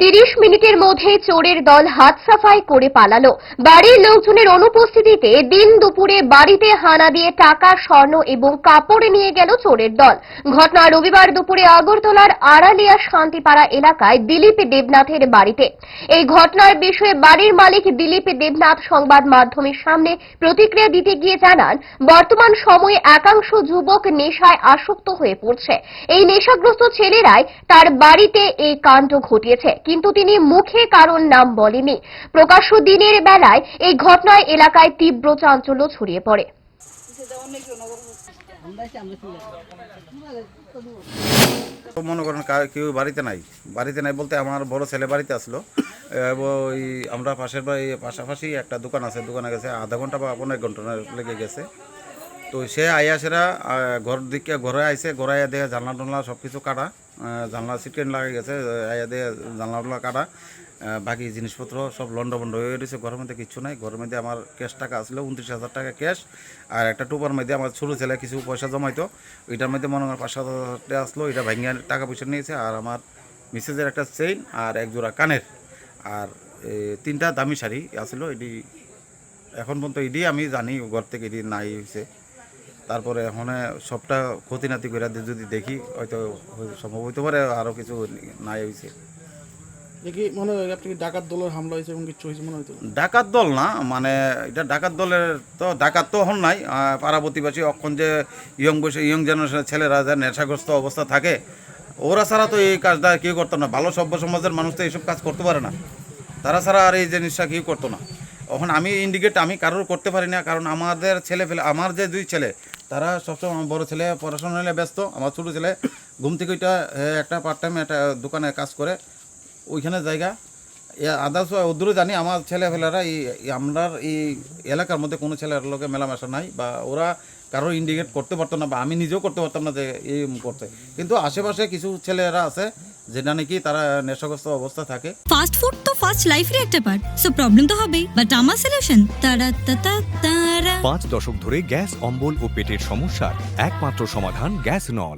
তিরিশ মিনিটের মধ্যে চোরের দল হাত সাফাই করে পালালো। বাড়ির লোকজনের অনুপস্থিতিতে দিন দুপুরে বাড়িতে হানা দিয়ে টাকা, স্বর্ণ এবং কাপড় নিয়ে গেল চোরের দল। ঘটনা রবিবার দুপুরে আগরতলার আড়ালিয়া শান্তিপাড়া এলাকায় দিলীপ দেবনাথের বাড়িতে। এই ঘটনার বিষয়ে বাড়ির মালিক দিলীপ দেবনাথ সংবাদ মাধ্যমের সামনে প্রতিক্রিয়া দিতে গিয়ে জানান, বর্তমান সময়ে একাংশ যুবক নেশায় আসক্ত হয়ে পড়ছে। এই নেশাগ্রস্ত ছেলেরাই তার বাড়িতে এই কাণ্ড ঘটিয়েছে। কিন্তু তিনি মুখে কারণ নাম বলেনি প্রকাশ্য দিনের বেলায় এই ঘটনায় এলাকায় তীব্র চাঞ্চল্য ছড়িয়ে পড়ে। মনে করেন কেউ বাড়িতে নাই। বাড়িতে নাই বলতে আমার বড় ছেলে বাড়িতে আসলো। ওই আমরা পাশের বাড়ি পাশাপাশি একটা দোকান আছে। দোকানে গেছে, আধা ঘণ্টা বা পনেরো ঘণ্টা লেগে গেছে। তো সে আইয়া সেরা ঘর দিকে ঘরে আইসে ঘরে দেখে জানলা টানলা সব কিছু কাটা। জানলা সিটেন লাগে গেছে আহ, আইয়া দেখে জানলা টানলা কাটা বাকি জিনিসপত্র সব লন্ড বন্ড হয়ে রয়েছে ঘরের মধ্যে কিছু নাই। ঘরের মধ্যে আমার ক্যাশ টাকা আসলো উনত্রিশ হাজার টাকা ক্যাশ আর একটা টুপার মধ্যে আমার ছোটো ছেলে কিছু পয়সা জমাইতো। ওইটার মধ্যে মনে হয় পাঁচ সাত আসলো এটা ভাঙিয়ে টাকা পয়সা নিয়েছে আর আমার মিসেজের একটা চেইন আর এক জোড়া কানের। আর তিনটা দামি শাড়ি আসলো এটি এখন পর্যন্ত এটি আমি জানি ঘর থেকে এটি নাই হয়েছে তারপরে এখন সবটা ক্ষতিনাতি করে দি- যদি দেখি হয়তো সম্ভব হইতে পারে আরও কিছু নাই হয়েছে দেখি মনে হয় আপনি ডাকাত দলের হামলা হয়েছে এবং কিছু হয়েছে মনে হয়তো ডাকাত দল না মানে এটা ডাকাত দলের তো ডাকাত তো হন নাই পাড়া প্রতিবাসী অক্ষণ যে ইয়ং বয়সে ইয়ং জেনারেশনের ছেলেরা যে নেশাগ্রস্ত অবস্থা থাকে ওরা ছাড়া তো এই কাজটা কেউ করতো না। ভালো সভ্য সমাজের মানুষ তো এইসব কাজ করতে পারে না। তারা ছাড়া আর এই জিনিসটা কেউ করতো না। এখন আমি ইন্ডিকেট আমি কারোর করতে পারি না, কারণ আমাদের ছেলে ফেলে আমার যে দুই ছেলে, তারা সবসময় আমার বড় ছেলে, পড়াশোনা নিয়ে ব্যস্ত, আমার ছোটো ছেলে ঘুম থেকে ওইটা একটা পার্ট টাইম একটা দোকানে কাজ করে, ওইখানে জায়গা। আদার্স ওদূরে জানি, আমার ছেলেফেলেরা এই এই আমরার এই এলাকার মধ্যে কোনো ছেলের লোকে মেলামেশা নাই, বা ওরা কারও ইন্ডিকেট করতে পারতো না, বা আমি নিজেও করতে পারতাম না যে এই করতে। কিন্তু আশেপাশে কিছু ছেলেরা আছে যেটা নাকি তারা নেশাগ্রস্ত অবস্থা থাকে। ফাস্ট ফুড তো ফাস্ট লাইফের একটা পার্ট সো প্রবলেম তো হবেই। বাট আমার সলিউশন তারা তারা তারা। পাঁচ দশক ধরে গ্যাস অম্বল ও পেটের সমস্যার একমাত্র সমাধান গ্যাস নল।